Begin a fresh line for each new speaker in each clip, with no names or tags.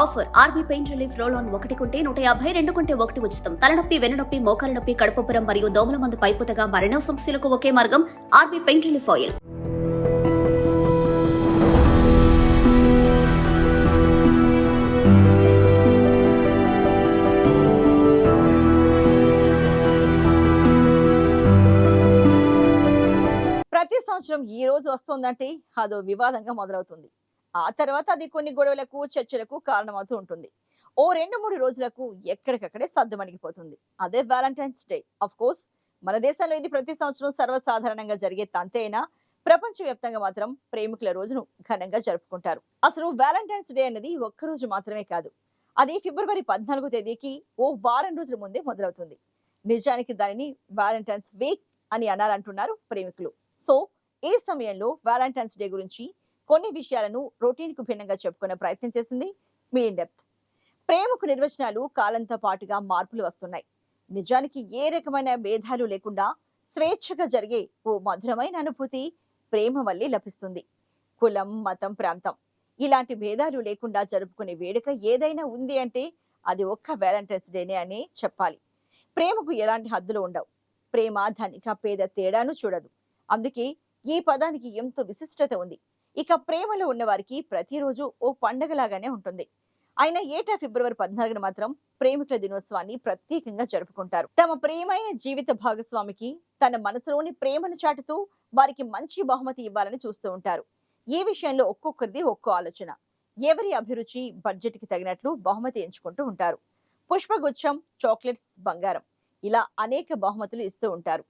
Offer RB pain relief roll on ఒకటి కొంటే నూట యాభై రెండు కొంటే ఒకటి ఉచితం. తలనొప్పి వెన్ననొప్పి మోకాల నొప్పి కడుపుపురం మరియు దోమల మందు పైపుతగా మరణ సమస్యలకు ఒకే మార్గం ఆర్బీ పెయిన్ రిలీఫ్ ఆయిల్.
ప్రతి సంవత్సరం ఈ రోజు వస్తుందంటే అదో వివాదంగా మొదలవుతుంది. ఆ తర్వాత అది కొన్ని గొడవలకు చర్చలకు కారణమవుతూ ఉంటుంది. ఓ రెండు మూడు రోజులకు ఎక్కడికక్కడే సర్దుమణిగిపోతుంది. అదే వ్యాలంటైన్స్ డే. అఫ్ కోర్స్ మన దేశంలో ఇది ప్రతి సంవత్సరం సర్వసాధారణంగా జరిగే తంతేనా ప్రపంచవ్యాప్తంగా మాత్రం ప్రేమికుల రోజును ఘనంగా జరుపుకుంటారు. అసలు వ్యాలంటైన్స్ డే అనేది ఒక్క రోజు మాత్రమే కాదు. అది ఫిబ్రవరి పద్నాలుగో తేదీకి ఓ వారం రోజుల ముందే మొదలవుతుంది. నిజానికి దానిని వ్యాలంటైన్స్ వీక్ అని అనాలంటున్నారు ప్రేమికులు. సో ఈ సమయంలో వ్యాలంటైన్స్ డే గురించి కొన్ని విషయాలను రొటీన్కు భిన్నంగా చెప్పుకునే ప్రయత్నం చేసింది మీ డెప్త్. ప్రేమకు నిర్వచనాలు కాలంతో పాటుగా మార్పులు వస్తున్నాయి. నిజానికి ఏ రకమైన భేదాలు లేకుండా స్వేచ్ఛగా జరిగే ఓ మధురమైన అనుభూతి ప్రేమ వల్లే లభిస్తుంది. కులం మతం ప్రాంతం ఇలాంటి భేదాలు లేకుండా జరుపుకునే వేడుక ఏదైనా ఉంది అంటే అది ఒక్క వ్యాలంటైన్స్ డేనే అని చెప్పాలి. ప్రేమకు ఎలాంటి హద్దులు ఉండవు. ప్రేమ ధనిక పేద తేడాను చూడదు. అందుకే ఈ పదానికి ఎంతో విశిష్టత ఉంది. ఇక ప్రేమలో ఉన్నవారికి ప్రతిరోజు ఓ పండగలాగానే ఉంటుంది. ఆయన ఏటా ఫిబ్రవరి పద్నాలుగున మాత్రం ప్రేమికుల దినోత్సవాన్ని ప్రత్యేకంగా జరుపుకుంటారు. తమ ప్రేమైన జీవిత భాగస్వామికి తన మనసులోని ప్రేమను చాటుతూ వారికి మంచి బహుమతి ఇవ్వాలని చూస్తూ ఉంటారు. ఈ విషయంలో ఒక్కొక్కరిది ఒక్కో ఆలోచన. ఎవరి అభిరుచి బడ్జెట్కి తగినట్లు బహుమతి ఎంచుకుంటూ ఉంటారు. పుష్పగుచ్చం చాక్లెట్స్ బంగారం ఇలా అనేక బహుమతులు ఇస్తూ ఉంటారు.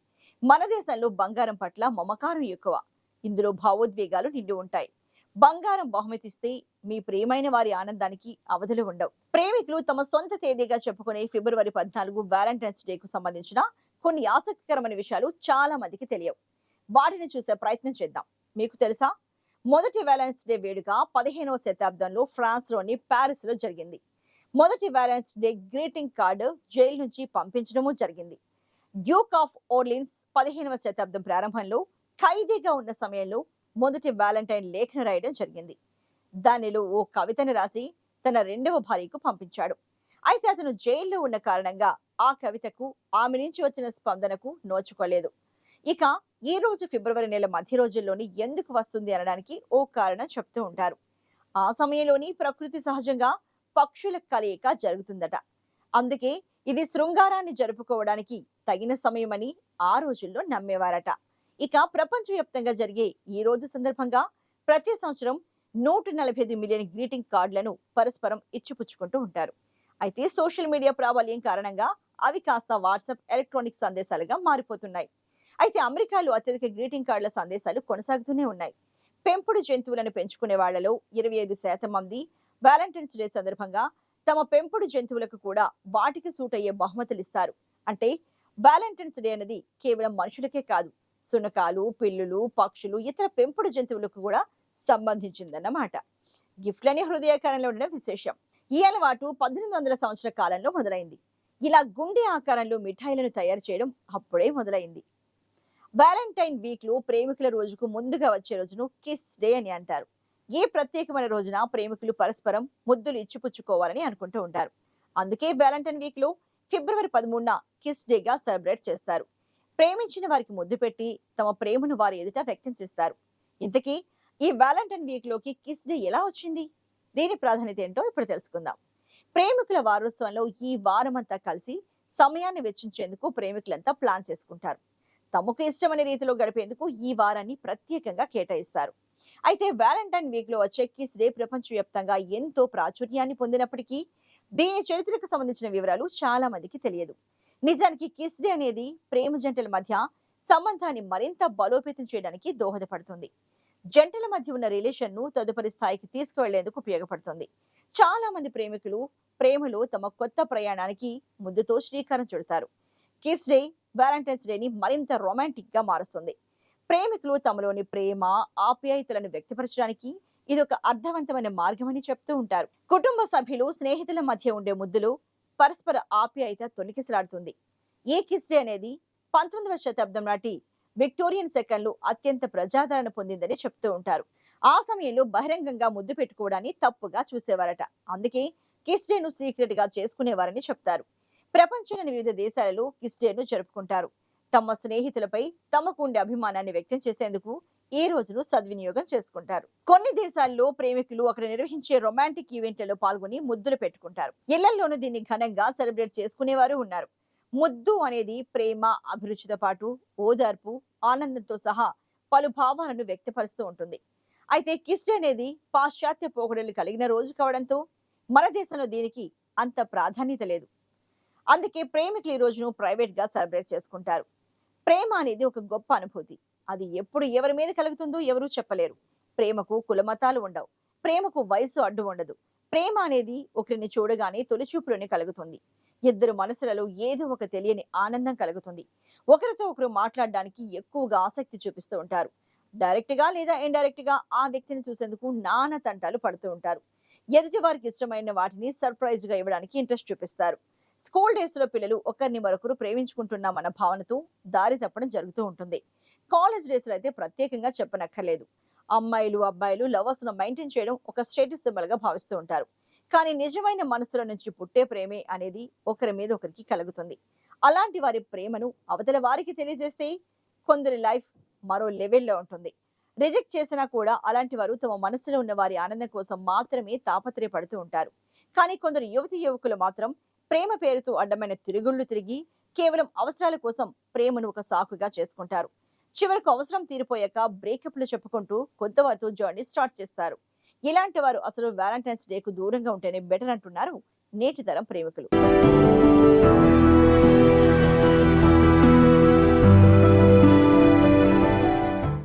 మన దేశంలో బంగారం పట్ల మమకారం ఎక్కువ. ఇందులో భావోద్వేగాలు నిండి ఉంటాయి. బంగారం బహుమతిస్తే మీ ప్రియమైన వారి ఆనందానికి అవధులు ఉండవు. ప్రేమికులు తమ సొంత తేదీగా చెప్పుకునే ఫిబ్రవరి పద్నాలుగు వ్యాలంటైన్స్ డేకు సంబంధించిన కొన్ని ఆసక్తికరమైన విషయాలు చాలా మందికి తెలియవు. వాటిని చూసే ప్రయత్నం చేద్దాం. మీకు తెలుసా? మొదటి వ్యాలెన్స్ డే వేడుక పదిహేనవ శతాబ్దంలో ఫ్రాన్స్లోని ప్యారిస్లో జరిగింది. మొదటి Valentine's day greeting card jail నుంచి పంపించడము జరిగింది. డ్యూక్ ఆఫ్ ఓర్లిన్స్ పదిహేనవ శతాబ్దం ప్రారంభంలో ఖైదీగా ఉన్న సమయంలో మొదటి వ్యాలంటైన్ లేఖను రాయడం జరిగింది. దానిలో ఓ కవితను రాసి తన రెండవ భార్యకు పంపించాడు. అయితే అతను జైల్లో ఉన్న కారణంగా ఆ కవితకు ఆమె నుంచి వచ్చిన స్పందనకు నోచుకోలేదు. ఇక ఈ రోజు ఫిబ్రవరి నెల మధ్య రోజుల్లోని ఎందుకు వస్తుంది అనడానికి ఓ కారణం చెప్తూ ఉంటారు. ఆ సమయంలోని ప్రకృతి సహజంగా పక్షుల కలయిక జరుగుతుందట. అందుకే ఇది శృంగారాన్ని జరుపుకోవడానికి తగిన సమయమని ఆ రోజుల్లో నమ్మేవారట. ఇక ప్రపంచవ్యాప్తంగా జరిగే ఈ రోజు సందర్భంగా ప్రతి సంవత్సరం నూట నలభై ఐదు మిలియన్ గ్రీటింగ్ కార్డులను పరస్పరం ఇచ్చిపుచ్చుకుంటూ ఉంటారు. అయితే సోషల్ మీడియా ప్రాబల్యం కారణంగా అవి కాస్త వాట్సాప్ ఎలక్ట్రానిక్ సందేశాలుగా మారిపోతున్నాయి. అయితే అమెరికాలో అత్యధిక గ్రీటింగ్ కార్డుల సందేశాలు కొనసాగుతూనే ఉన్నాయి. పెంపుడు జంతువులను పెంచుకునే వాళ్ళలో ఇరవై ఐదు శాతం మంది వ్యాలంటైన్స్ డే సందర్భంగా తమ పెంపుడు జంతువులకు కూడా వాటికి సూట్ అయ్యే బహుమతులు ఇస్తారు. అంటే వ్యాలంటైన్స్ డే అనేది కేవలం మనుషులకే కాదు సునకాలు పిల్లులు పక్షులు ఇతర పెంపుడు జంతువులకు కూడా సంబంధించిందన్నమాట. గిఫ్ట్లని హృదయాకారంలో ఉండడం విశేషం. ఈ అలవాటు పద్దెనిమిది వందల సంవత్సర కాలంలో మొదలైంది. ఇలా గుండె ఆకారంలో మిఠాయిలను తయారు చేయడం అప్పుడే మొదలైంది. వ్యాలంటైన్ వీక్లో ప్రేమికుల రోజుకు ముందుగా వచ్చే రోజును కిస్ డే అని అంటారు. ఏ ప్రత్యేకమైన రోజున ప్రేమికులు పరస్పరం ముద్దులు ఇచ్చిపుచ్చుకోవాలని అనుకుంటూ ఉంటారు. అందుకే వ్యాలంటైన్ వీక్లో ఫిబ్రవరి పదమూడున కిస్ డేగా సెలబ్రేట్ చేస్తారు. ప్రేమించిన వారికి ముద్దు పెట్టి తమ ప్రేమను వారి ఎదుట వ్యక్తం చేస్తారు. ఇంతకీ ఈ వ్యాలంటైన్ వీక్లోకి కిస్ డే ఎలా వచ్చింది? దీని ప్రాధాన్యత ఏంటో ఇప్పుడు తెలుసుకుందాం. ప్రేమికుల వారోత్సవంలో ఈ వారమంతా కలిసి సమయాన్ని వెచ్చించేందుకు ప్రేమికులంతా ప్లాన్ చేసుకుంటారు. తమకు ఇష్టమైన రీతిలో గడిపేందుకు ఈ వారాన్ని ప్రత్యేకంగా కేటాయిస్తారు. అయితే వ్యాలంటైన్ వీక్లో వచ్చే కిస్ డే ప్రపంచవ్యాప్తంగా ఎంతో ప్రాచుర్యాన్ని పొందినప్పటికీ దీని చరిత్రకు సంబంధించిన వివరాలు చాలా మందికి తెలియదు. నిజానికి కిస్ డే అనేది ప్రేమ జంటల మధ్య సంబంధాన్ని మరింత బలోపేతం చేయడానికి దోహదపడుతుంది. జంటల మధ్య ఉన్న రిలేషన్ను తదుపరి స్థాయికి తీసుకువెళ్ళేందుకు ఉపయోగపడుతుంది. చాలా మంది ప్రేమికులు ప్రేమలో తమ కొత్త ప్రయాణానికి ముద్దుతో శ్రీకారం చుడతారు. కిస్ డే వ్యాలంటైన్స్ డేని మరింత రొమాంటిక్గా మారుస్తుంది. ప్రేమికులు తమలోని ప్రేమ ఆప్యాయతలను వ్యక్తపరచడానికి ఇది ఒక అర్థవంతమైన మార్గమని చెప్తూ ఉంటారు. కుటుంబ సభ్యులు స్నేహితుల మధ్య ఉండే ముద్దులు పరస్పర ఆప్యాయత తొణికిసలాడుతుంది ఈ కిస్డే అనేది పంతొమ్మిదవ శతాబ్దం నాటి విక్టోరియన్ సెకండ్లు అత్యంత ప్రజాదరణ పొందిందని చెప్తూ ఉంటారు. ఆ సమయంలో బహిరంగంగా ముద్దు పెట్టుకోవడాన్ని తప్పుగా చూసేవారట. అందుకే కిస్డేను సీక్రెట్గా చేసుకునేవారని చెప్తారు. ప్రపంచంలోని వివిధ దేశాలలో కిస్డేను జరుపుకుంటారు. తమ స్నేహితులపై తమకు ఉండే అభిమానాన్ని వ్యక్తం చేసేందుకు ఈ రోజును సద్వినియోగం చేసుకుంటారు. కొన్ని దేశాల్లో ప్రేమికులు అక్కడ నిర్వహించే రొమాంటిక్ ఈవెంట్లలో పాల్గొని ముద్దులు పెట్టుకుంటారు. ఇళ్ళలోనూ దీన్ని ఘనంగా సెలబ్రేట్ చేసుకునేవారు ఉన్నారు. ముద్దు అనేది ప్రేమ అభిరుచితో పాటు ఓదార్పు ఆనందంతో సహా పలు భావాలను వ్యక్తపరుస్తూ ఉంటుంది. అయితే కిస్టి అనేది పాశ్చాత్య పోకడలు కలిగిన రోజు కావడంతో మన దేశంలో దీనికి అంత ప్రాధాన్యత లేదు. అందుకే ప్రేమికులు ఈ రోజును ప్రైవేట్గా సెలబ్రేట్ చేసుకుంటారు. ప్రేమ అనేది ఒక గొప్ప అనుభూతి. అది ఎప్పుడు ఎవరి మీద కలుగుతుందో ఎవరూ చెప్పలేరు. ప్రేమకు కులమతాలు ఉండవు. ప్రేమకు వయసు అడ్డు ఉండదు. ప్రేమ అనేది ఒకరిని చూడగానే తొలిచూపులోనే కలుగుతుంది. ఇద్దరు మనసులలో ఏదో ఒక తెలియని ఆనందం కలుగుతుంది. ఒకరితో ఒకరు మాట్లాడడానికి ఎక్కువగా ఆసక్తి చూపిస్తూ ఉంటారు. డైరెక్ట్గా లేదా ఇండైరెక్ట్గా ఆ వ్యక్తిని చూసేందుకు నానా తంటాలు పడుతూ ఉంటారు. ఎదుటి వారికి ఇష్టమైన వాటిని సర్ప్రైజ్గా ఇవ్వడానికి ఇంట్రెస్ట్ చూపిస్తారు. స్కూల్ డేస్లో పిల్లలు ఒకరిని మరొకరు ప్రేమించుకుంటున్నామన్న భావనతో దారి తప్పడం జరుగుతూ ఉంటుంది. కాలేజ్ డేస్లో అయితే ప్రత్యేకంగా చెప్పనక్కర్లేదు. అమ్మాయిలు అబ్బాయిలు లవర్స్ను మెయింటైన్ చేయడం ఒక స్టేటస్ సింబల్గా భావిస్తూ ఉంటారు. కానీ నిజమైన మనసుల నుంచి పుట్టే ప్రేమే అనేది ఒకరి మీద ఒకరికి కలుగుతుంది. అలాంటి వారి ప్రేమను అవతల వారికి తెలియజేస్తే కొందరి లైఫ్ మరో లెవెల్లో ఉంటుంది. రిజెక్ట్ చేసినా కూడా అలాంటి వారు తమ మనసులో ఉన్న వారి ఆనందం కోసం మాత్రమే తాపత్రయపడుతూ ఉంటారు. కానీ కొందరు యువతి యువకులు మాత్రం ప్రేమ పేరుతో అడ్డమైన తిరుగుళ్ళు తిరిగి కేవలం అవసరాల కోసం ప్రేమను ఒక సాకుగా చేసుకుంటారు. చివరకు అవసరం తీరిపోయాక బ్రేకప్లు చెప్పుకుంటూ కొత్త వారితో జర్నీ స్టార్ట్ చేస్తారు. ఇలాంటి వారు అసలు వ్యాలంటైన్స్ డేకు దూరంగా ఉంటేనే బెటర్ అంటున్నారు నేటి తరం ప్రేమికులు.